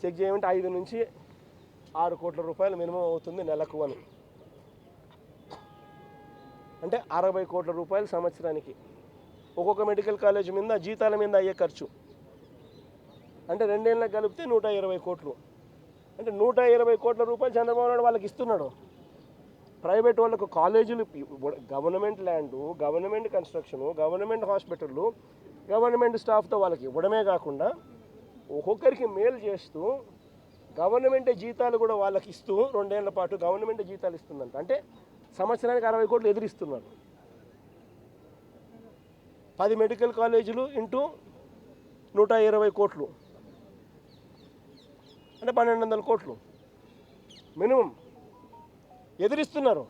Check చేయమంటే ఐదు నుంచి ఆరు కోట్ల రూపాయలు మినిమం అవుతుంది నెలకు అని. అంటే అరవై కోట్ల రూపాయలు సంవత్సరానికి. ఒక్కొక్క మెడికల్ కాలేజ్ మీద జీతాల మీద అయ్యే ఖర్చు. అంటే రెండేళ్ళకి కలిపితే నూట ఇరవై కోట్లు. అంటే నూట ఇరవై కోట్ల రూపాయలు చంద్రబాబు నాయుడు వాళ్ళకి ఇస్తున్నాడు. ప్రైవేట్ వాళ్ళకు కాలేజీలు government land government construction government హాస్పిటళ్ళు government స్టాఫ్తో వాళ్ళకి ఇవ్వడమే కాకుండా ఒక్కొక్కరికి మేలు చేస్తూ గవర్నమెంట్ జీతాలు కూడా వాళ్ళకి ఇస్తూ రెండేళ్ళ పాటు గవర్నమెంట్ జీతాలు ఇస్తుందంట. అంటే సంవత్సరానికి అరవై కోట్లు ఎదురిస్తున్నారు. పది మెడికల్ కాలేజీలు ఇంటూ నూట ఇరవై కోట్లు. అంటే పన్నెండు వందల కోట్లు. మినిమం. ఎదిరిస్తున్నారు.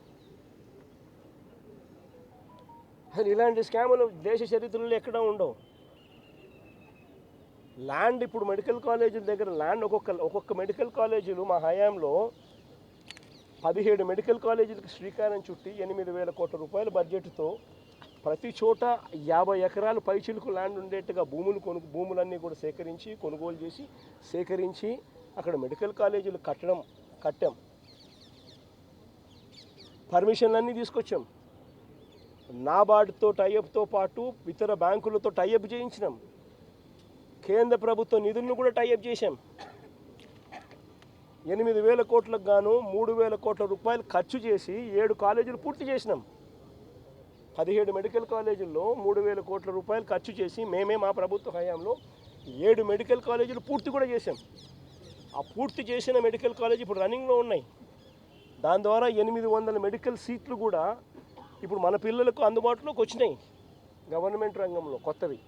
అసలు ఇలాంటి స్కాములు దేశ చరిత్రలో ఎక్కడ ఉండవు. ల్యాండ్ ఇప్పుడు మెడికల్ కాలేజీల దగ్గర ల్యాండ్ ఒక్కొక్క ఒక్కొక్క మెడికల్ కాలేజీలు మా హయాంలో పదిహేడు మెడికల్ కాలేజీలకు శ్రీకారం చుట్టి ఎనిమిది వేల కోట్ల రూపాయల బడ్జెట్తో ప్రతి చోట యాభై ఎకరాలు పైచిలుకు ల్యాండ్ ఉండేట్టుగా భూములు కొను భూములన్నీ కూడా సేకరించి కొనుగోలు చేసి సేకరించి అక్కడ మెడికల్ కాలేజీలు కట్టడం కట్టాం. పర్మిషన్లన్నీ తీసుకొచ్చాం. నాబార్డ్తో టైఅప్తో పాటు ఇతర బ్యాంకులతో టైఅప్ చేయించినాం. కేంద్ర ప్రభుత్వ నిధులను కూడా టైఅప్ చేశాం. ఎనిమిది వేల కోట్లకు గాను మూడు వేల కోట్ల రూపాయలు ఖర్చు చేసి ఏడు కాలేజీలు పూర్తి చేసినాం. పదిహేడు మెడికల్ కాలేజీల్లో మూడు వేల కోట్ల రూపాయలు ఖర్చు చేసి మేమే మా ప్రభుత్వ హయాంలో ఏడు మెడికల్ కాలేజీలు పూర్తి కూడా చేశాం. ఆ పూర్తి చేసిన మెడికల్ కాలేజ్ ఇప్పుడు రన్నింగ్లో ఉన్నాయి. దాని ద్వారా ఎనిమిది వందల మెడికల్ సీట్లు కూడా ఇప్పుడు మన పిల్లలకు అందుబాటులోకి వచ్చినాయి. గవర్నమెంట్ రంగంలో కొత్తవి.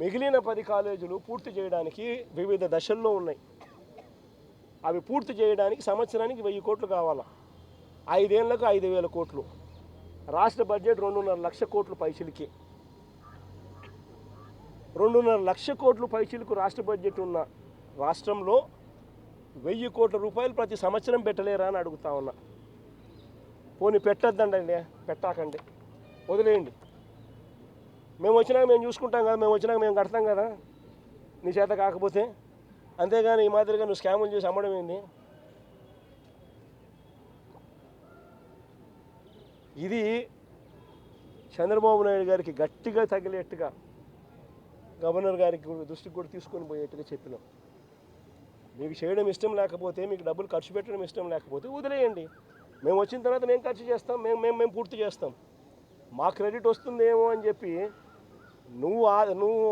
మిగిలిన పది కాలేజీలు పూర్తి చేయడానికి వివిధ దశల్లో ఉన్నాయి. అవి పూర్తి చేయడానికి సంవత్సరానికి వెయ్యి కోట్లు కావాలా? ఐదేళ్ళకు ఐదు వేల కోట్లు. రాష్ట్ర బడ్జెట్ రెండున్నర లక్ష కోట్లు పైచిలికి. రెండున్నర లక్ష కోట్లు పైచిలకు రాష్ట్ర బడ్జెట్ ఉన్న రాష్ట్రంలో వెయ్యి కోట్ల రూపాయలు ప్రతి సంవత్సరం పెట్టలేరా అని అడుగుతా ఉన్నా. పోనీ పెట్టద్దండి పెట్టాకండి. వదిలేయండి. మేము వచ్చినాక మేము చూసుకుంటాం కదా మేము వచ్చినాక మేము కడతాం కదా. నీ చేత కాకపోతే. అంతేగాని ఈ మాదిరిగా నువ్వు స్కాములు చేసి అమ్మడం ఏంది? ఇది చంద్రబాబు నాయుడు గారికి గట్టిగా తగిలేట్టుగా గవర్నర్ గారికి కూడా దృష్టికి కూడా తీసుకొని పోయేట్టుగా చెప్పినాం. మీకు చేయడం ఇష్టం లేకపోతే మీకు డబ్బులు ఖర్చు పెట్టడం ఇష్టం లేకపోతే వదిలేయండి. మేము వచ్చిన తర్వాత మేము ఖర్చు చేస్తాం మేము మేము మేము పూర్తి చేస్తాం. మా క్రెడిట్ వస్తుందేమో అని చెప్పి నువ్వు ఆ- నువ్వు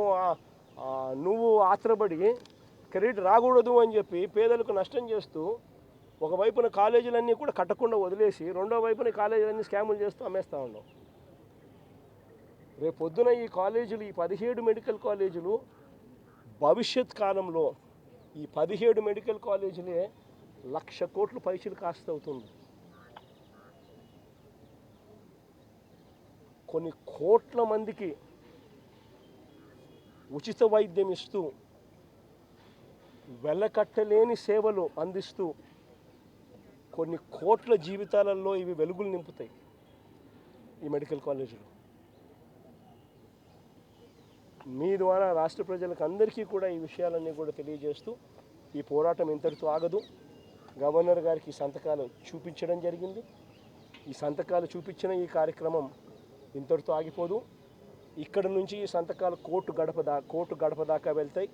నువ్వు ఆత్రపడి క్రెడిట్ రాకూడదు అని చెప్పి పేదలకు నష్టం చేస్తూ ఒకవైపున కాలేజీలన్నీ కూడా కట్టకుండా వదిలేసి రెండో వైపున కాలేజీలన్నీ స్కాములు చేస్తూ అమ్మేస్తూ ఉన్నావు. రేపు పొద్దున ఈ కాలేజీలు ఈ పదిహేడు మెడికల్ కాలేజీలు భవిష్యత్ కాలంలో ఈ పదిహేడు మెడికల్ కాలేజీలే లక్ష కోట్లు పైసలు కాస్త అవుతుంది. కొన్ని కోట్ల మందికి ఉచిత వైద్యం ఇస్తూ వెలకట్టలేని సేవలు అందిస్తూ కొన్ని కోట్ల జీవితాలలో ఇవి వెలుగులు నింపుతాయి ఈ మెడికల్ కాలేజీలు. మీ ద్వారా రాష్ట్ర ప్రజలకు అందరికీ కూడా ఈ విషయాలన్నీ కూడా తెలియజేస్తూ ఈ పోరాటం ఇంతటితో ఆగదు. గవర్నర్ గారికి ఈ సంతకాలు చూపించడం జరిగింది. ఈ సంతకాలు చూపించిన ఈ కార్యక్రమం ఇంతటితో ఆగిపోదు. ఇక్కడ నుంచి ఈ సంతకాలు కోర్టు గడప దా కోర్టు గడప దాకా వెళ్తాయి.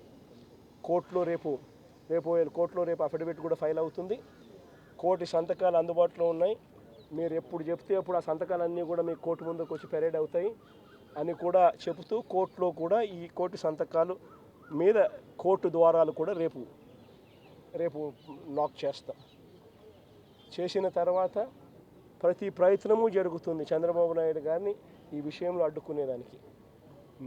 కోర్టులో రేపు రేపు కోర్టులో రేపు అఫిడవిట్ కూడా ఫైల్ అవుతుంది. కోర్టు సంతకాలు అందుబాటులో ఉన్నాయి. మీరు ఎప్పుడు చెప్తే అప్పుడు ఆ సంతకాలన్నీ కూడా మీ కోర్టు ముందుకు వచ్చి పెరేడ్ అవుతాయి. అని కూడా చెబుతూ కోర్టులో కూడా ఈ కోర్టు సంతకాలు మీద కోర్టు ద్వారాలు కూడా రేపు రేపు లాక్ చేస్తాం. చేసిన తర్వాత ప్రతి ప్రయత్నము జరుగుతుంది చంద్రబాబు నాయుడు గారిని ఈ విషయంలో అడ్డుకునేదానికి.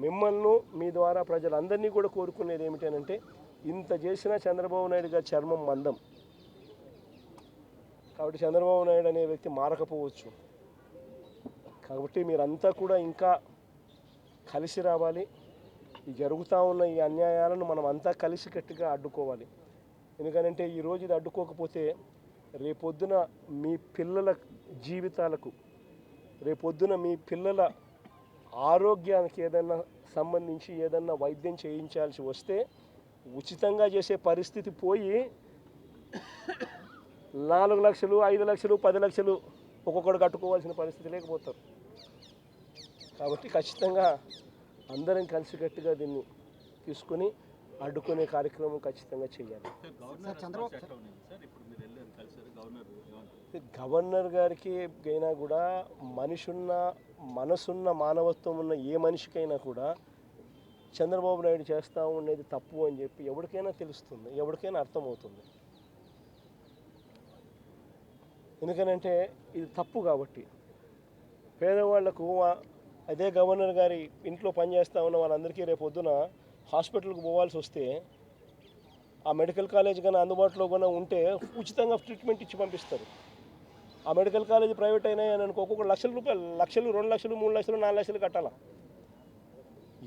మిమ్మల్ని మీ ద్వారా ప్రజలందరినీ కూడా కోరుకునేది ఏమిటనంటే ఇంత చేసిన చంద్రబాబు నాయుడు గారి చర్మం మందం. కాబట్టి చంద్రబాబు నాయుడు అనే వ్యక్తి మారకపోవచ్చు. కాబట్టి మీరంతా కూడా ఇంకా కలిసి రావాలి. ఈ జరుగుతూ ఉన్న ఈ అన్యాయాలను మనం అంతా కలిసికట్టుగా అడ్డుకోవాలి. ఎందుకంటే ఈరోజు ఇది అడ్డుకోకపోతే రేపొద్దున మీ పిల్లల జీవితాలకు రేపొద్దున మీ పిల్లల ఆరోగ్యానికి ఏదైనా సంబంధించి ఏదైనా వైద్యం చేయించాల్సి వస్తే ఉచితంగా చేసే పరిస్థితి పోయి నాలుగు లక్షలు ఐదు లక్షలు పది లక్షలు ఒక్కొక్కడు కట్టుకోవాల్సిన పరిస్థితి లేకపోతారు. కాబట్టి ఖచ్చితంగా అందరం కలిసికట్టుగా దీన్ని తీసుకొని అడ్డుకునే కార్యక్రమం ఖచ్చితంగా చేయాలి. సార్ గవర్నర్ చంద్రబాబు- అప్రోచ్ ఎట్లా ఉన్నది సార్. ఇప్పుడు మీరు వెళ్ళారు కలిసారు గవర్నర్ ఏమంటారు గవర్నర్ గారికి అయినా కూడా మనిషున్న మనసున్న మానవత్వం ఉన్న ఏ మనిషికైనా కూడా చంద్రబాబు నాయుడు చేస్తూ ఉండేది తప్పు అని చెప్పి ఎవరికైనా తెలుస్తుంది ఎవరికైనా అర్థమవుతుంది. ఎందుకనంటే ఇది తప్పు కాబట్టి. పేదవాళ్ళకు అదే గవర్నర్ గారి ఇంట్లో పనిచేస్తూ ఉన్న వాళ్ళందరికీ రేపు పొద్దున హాస్పిటల్కి పోవాల్సి వస్తే ఆ మెడికల్ కాలేజ్ కానీ అందుబాటులో కానీ ఉంటే ఉచితంగా ట్రీట్మెంట్ ఇచ్చి పంపిస్తారు. ఆ మెడికల్ కాలేజ్ ప్రైవేట్ అయినాయి అని అనుకో ఒక్కొక్క లక్షల రూపాయలు లక్షలు రెండు లక్షలు మూడు లక్షలు నాలుగు లక్షలు కట్టాలా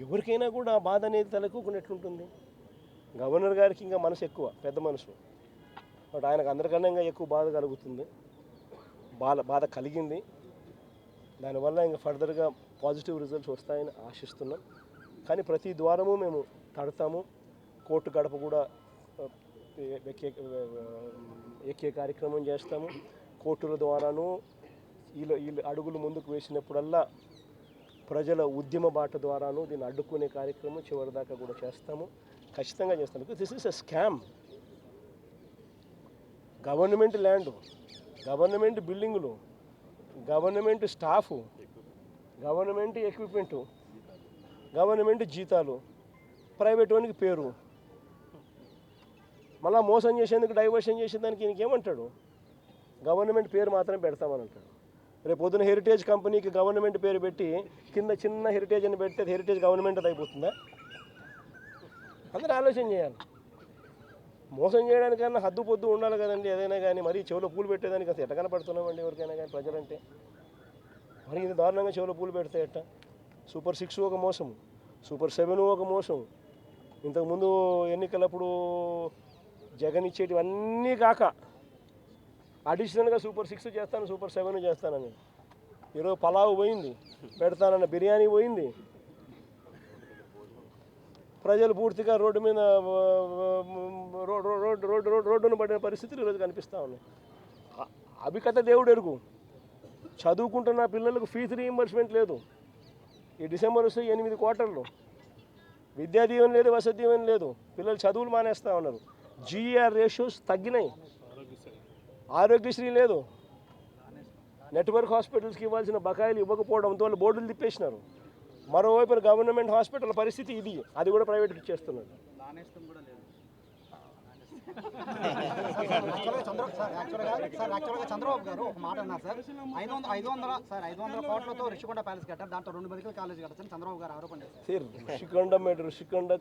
ఎవరికైనా కూడా ఆ బాధ అనేది తలెక్కుకుండా ఎట్లుంటుంది గవర్నర్ గారికి ఇంకా మనసు ఎక్కువ పెద్ద మనసు బట్ ఆయనకు అందరికన్నా ఇంకా ఎక్కువ బాధ కలుగుతుంది బాధ బాధ కలిగింది దానివల్ల ఇంకా ఫర్దర్గా పాజిటివ్ రిజల్ట్స్ వస్తాయని ఆశిస్తున్నాం కానీ ప్రతి ద్వారము మేము తడతాము కోర్టు గడప కూడా ఎక్కే ఎక్కే కార్యక్రమం చేస్తాము కోర్టుల ద్వారాను వీళ్ళు వీళ్ళు అడుగులు ముందుకు వేసినప్పుడల్లా ప్రజల ఉద్యమ బాట ద్వారాను దీన్ని అడ్డుకునే కార్యక్రమం చివరిదాకా కూడా చేస్తాము. ఖచ్చితంగా చేస్తాము this is a scam government land government బిల్డింగులు government staff government equipment government జీతాలు ప్రైవేట్ వానికి పేరు. మళ్ళా మోసం చేసేందుకు డైవర్షన్ చేసేదానికి ఈయనకి ఏమంటాడు? గవర్నమెంట్ పేరు మాత్రం పెడతామని అంటాడు. రేపు పొద్దున హెరిటేజ్ కంపెనీకి గవర్నమెంట్ పేరు పెట్టి కింద చిన్న హెరిటేజ్ అని పెడితే హెరిటేజ్ గవర్నమెంట్ అయిపోతుందా? అందరూ ఆలోచన చేయాలి. మోసం చేయడానికన్నా హద్దు పొద్దు ఉండాలి కదండి ఏదైనా కానీ. మరీ చెవిలో పూలు పెట్టేదానికి అసలు ఎట్ట కనపడుతున్నామండి ఎవరికైనా కానీ ప్రజలంటే? మరి ఇది దారుణంగా చెవులో పూలు పెడితే ఎట్ట? సూపర్ సిక్స్ ఒక మోసం సూపర్ సెవెన్ ఒక మోసం. ఇంతకుముందు ఎన్నికలప్పుడు జగన్ ఇచ్చేటివన్నీ కాక అడిషనల్గా సూపర్ సిక్స్ చేస్తాను సూపర్ సెవెన్ చేస్తానని. ఈరోజు పలావ్ పోయింది పెడతానన్న బిర్యానీ పోయింది. ప్రజలు పూర్తిగా రోడ్డు మీద రోడ్డు రోడ్ రోడ్డు రోడ్డు రోడ్డును పడిన పరిస్థితులు ఈరోజు కనిపిస్తూ ఉన్నాయి. అభికత అభికథ దేవుడు ఎరుగు. చదువుకుంటున్న పిల్లలకు ఫీజు రీఎంబర్స్మెంట్ లేదు. ఈ డిసెంబర్ వస్తే ఎనిమిది క్వార్టర్లు. విద్యా దీవెన లేదు వసతి దీవెన లేదు. పిల్లలు చదువులు మానేస్తూ ఉన్నారు. జీఆర్ రేషియోస్ తగ్గినాయి. ఆరోగ్యశ్రీ లేదు. నెట్వర్క్ హాస్పిటల్స్కి ఇవ్వాల్సిన బకాయిలు ఇవ్వకపోవడంతో వాళ్ళు బోర్డులు తిప్పేసినారు. మరోవైపు గవర్నమెంట్ హాస్పిటల్ పరిస్థితి ఇది. అది కూడా ప్రైవేట్కి ఇచ్చేస్తున్నారు. సార్ యాక్చువల్గా సార్ యాక్చువల్గా చంద్రబాబు గారు ఒక మాట అన్నారు సార్ ఐదు వందల ఐదు వందల సార్ ఐదు వందల కోట్లతో రిషికొండ ప్యాలెస్ కట్టారు. దాంట్లో రెండు మెడికల్ కాలేజ్ చంద్రబాబు గారు ఆరోపణ చేశారు. రిషికొండ రిషికొండ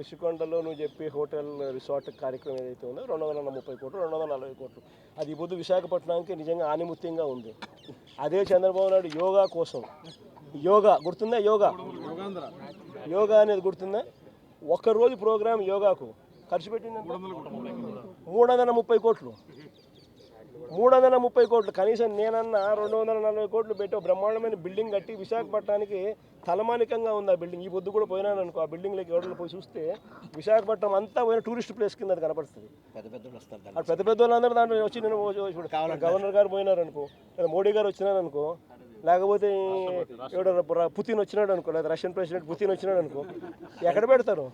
రిషికొండలో నువ్వు చెప్పి హోటల్ రిసార్ట్ కార్యక్రమం ఏదైతే ఉందో రెండు వందల ముప్పై కోట్లు రెండు వందల నలభై కోట్లు. అది పొద్దు విశాఖపట్నానికి నిజంగా ఆనిముత్యంగా ఉంది. అదే చంద్రబాబు నాయుడు యోగా కోసం. యోగా గుర్తుందా యోగా? యోగా అనేది గుర్తుందా? ఒక్కరోజు ప్రోగ్రామ్ యోగాకు. ఖర్చు పెట్టింది మూడు వందల ముప్పై కోట్లు. మూడు వందల ముప్పై కోట్లు. కనీసం నేనన్నా రెండు వందల నలభై కోట్లు పెట్టి ఒక బ్రహ్మాండమైన బిల్డింగ్ కట్టి విశాఖపట్నానికి తలమానికంగా ఉంది ఆ బిల్డింగ్. ఈ పొద్దు కూడా పోయినాను అనుకో ఆ బిల్డింగ్లోకి ఎవరిలో పోయి చూస్తే విశాఖపట్నం అంతా పోయిన టూరిస్ట్ ప్లేస్ కింద అది కనపడుతుంది. పెద్ద పెద్ద వాళ్ళందరూ దాంట్లో వచ్చి నేను గవర్నర్ గారు పోయినారు అనుకో లేదా మోడీ గారు వచ్చినారు అనుకో లేకపోతే ఎవడో పుతిన్ వచ్చినాడు అనుకో లేదా రష్యన్ ప్రెసిడెంట్ పుతిన్ వచ్చినాడు అనుకో. ఎక్కడ పెడతారు.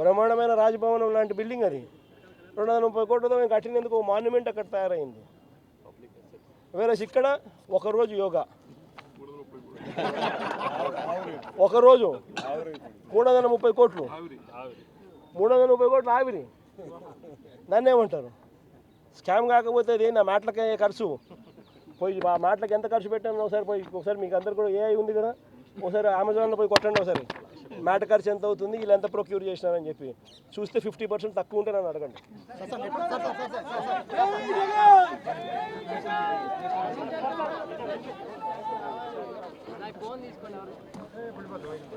బ్రహ్మాండమైన రాజభవనం లాంటి బిల్డింగ్ అది. రెండు వందల ముప్పై కోట్లతో మేము కట్టినందుకు మాన్యుమెంట్ అక్కడ తయారైంది. వేరే ఇక్కడ ఒకరోజు యోగా. ఒకరోజు మూడు వందల ముప్పై కోట్లు. మూడు వందల ముప్పై కోట్లు ఆవిరి. దాన్ని ఏమంటారు స్కామ్ కాకపోతే అది నా మాటలకే ఖర్చు. పోయి మా మాటలకు ఎంత ఖర్చు పెట్టాను ఒకసారి పోయి ఒకసారి మీకు అందరు కూడా ఏఐ ఉంది కదా? ఒకసారి అమెజాన్లో పోయి కొట్టండి ఒకసారి. మ్యాట్ ఖర్చు ఎంత అవుతుంది? వీళ్ళు ఎంత ప్రొక్యూర్ చేసినారని చెప్పి. చూస్తే ఫిఫ్టీ పర్సెంట్ తక్కువ ఉంటే నన్ను అడగండి.